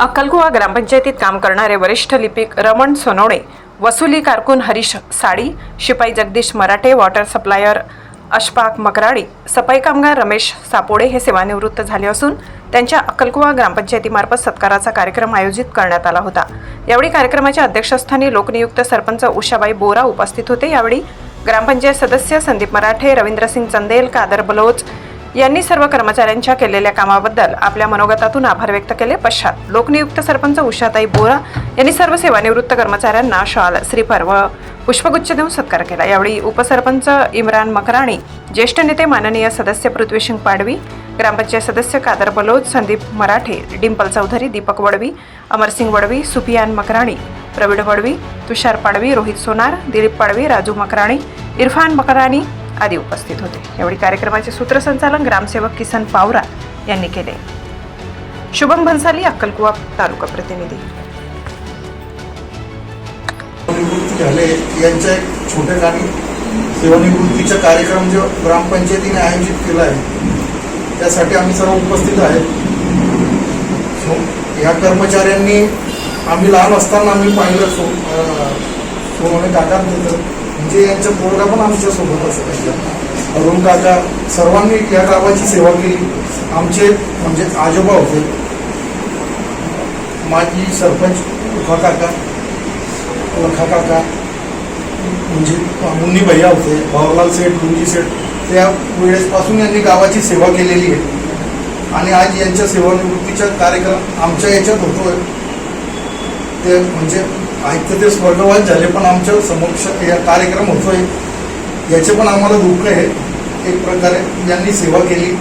अक्कलगुवा ग्रामपंचायतीत काम करणारे वरिष्ठ लिपिक रमण सोनवणे वसुली कारकून हरीश साडी शिपाई जगदीश मराठे वॉटर सप्लायर अशफाक मकराडी सफाई कामगार रमेश सापोडे हे सेवानिवृत्त झाले असून त्यांच्या अक्कलकुवा ग्रामपंचायतीमार्फत सत्काराचा कार्यक्रम आयोजित करण्यात आला होता. यावेळी कार्यक्रमाच्या अध्यक्षस्थानी लोकनियुक्त सरपंच उषाबाई बोरा उपस्थित होते. यावेळी ग्रामपंचायत सदस्य संदीप मराठे रवींद्रसिंग चंदेल कादर बलोच यांनी सर्व कर्मचाऱ्यांच्या केलेल्या कामाबद्दल आपल्या मनोगतातून आभार व्यक्त केले. पश्चात लोकनियुक्त सरपंच उषाताई बोरा यांनी सर्व सेवानिवृत्त कर्मचाऱ्यांना शाल श्रीफळ व पुष्पगुच्छ देऊन सत्कार केला. यावेळी उपसरपंच इम्रान मकराणी ज्येष्ठ नेते माननीय सदस्य पृथ्वीसिंग पाडवी ग्रामपंचायत सदस्य कादर बलोच संदीप मराठे डिंपल चौधरी दीपक वडवी अमरसिंग वडवी सुफियान मकराणी प्रवीण वडवी तुषार पाडवी रोहित सोनार दिलीप पाडवी राजू मकराणी इरफान मकराणी आदी उपस्थित होते. यावेळी कार्यक्रमाचे सूत्रसंचालन ग्रामसेवक किसन पावरा यांनी केले. शुभम भन्साली अक्कलकुवा तालुका प्रतिनिधी. झाले यांचं एक छोट्या गाणी सेवानिवृत्तीचा कार्यक्रम जो ग्रामपंचायतीने आयोजित केला आहे त्यासाठी आम्ही सर्व उपस्थित आहेत. या कर्मचाऱ्यांनी आम्ही लहान असताना आम्ही पाहिलं सो अं, दादा होतं. म्हणजे यांच्या पोरगा पण आमच्यासोबत असत अरुण काका सर्वांनी या गावाची सेवा केली. आमचे म्हणजे आजोबा होते. माजी सरपंच उखा काका लखा काका म्हणजे मुन्नी भैया होते भावलाल सेठ गुंजी सेठ त्या वेळेसपासून यांनी गावाची सेवा केलेली आहे. आणि आज यांच्या सेवानिवृत्तीचा कार्यक्रम आमच्या याच्यात होतोय. ते म्हणजे ऐकतं ते स्वर्गवास झाले पण आमच्या समक्ष या कार्यक्रम होतोय याचे पण आम्हाला दुःख आहे. एक प्रकारे यांनी सेवा केली.